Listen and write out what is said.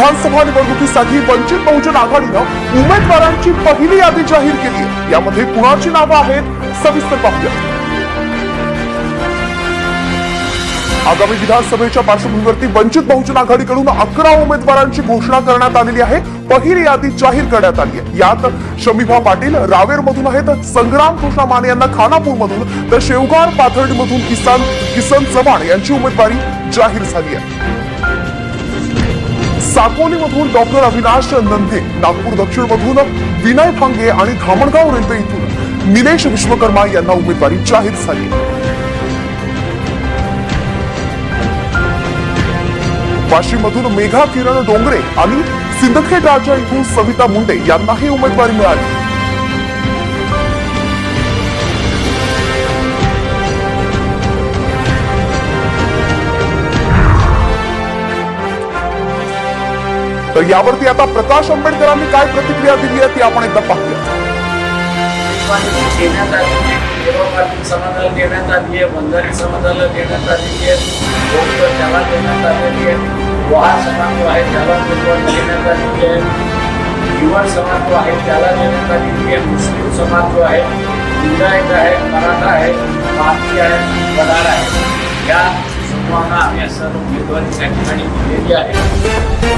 विधानसभा निवडणुकीसाठी वंचित बहुजन आघाडीनं उमेदवारांची पहिली यादी जाहीर केली आहे. यामध्ये कुणाची नावं आहेत सविस्तर पाहूया. आगामी विधानसभेच्या पार्श्वभूमीवरती वंचित बहुजन आघाडीकडून अकरा उमेदवारांची घोषणा करण्यात आलेली आहे. पहिली यादी जाहीर करण्यात आली आहे. यात शमीभा पाटील रावेर मधून आहेत संग्राम कृष्णा माने यांना खानापूर मधून तर शेवगाव पाथर्डी मधून किसान किसन चव्हाण यांची उमेदवारी जाहीर झाली आहे. साकोली मधून डॉक्टर अविनाश नंदे नागपूर दक्षिण मधून विनय फांगे आणि धामणगाव रेल्वे इथून निलेश विश्वकर्मा यांना उमेदवारी जाहीर झाली. आहे वाशिम मधून मेघा किरण डोंगरे आणि सिंदखेड राजा इथून सविता मुंडे यांनाही उमेदवारी मिळाली. तर यावरती आता प्रकाश आंबेडकरांनी काय प्रतिक्रिया दिली आहे ती आपण एकदा पाहूया. देण्यात आली देवपाटील समाजाला देण्यात आली आहे. बंजारी समाजाला देण्यात आलेली आहे. बौद्ध त्याला देण्यात आलेली आहे वहार समाज जो आहे त्याला उमेदवारी देण्यात आलेली आहे. युवा समाज जो आहे त्याला देण्यात आलेली आहे. मुस्लिम समाज जो आहे लिंगायत आहे मराठा आहे पारसी आहे वडार आहे. या समूहांना आम्ही सर्व उमेदवारी त्या ठिकाणी दिलेली आहे.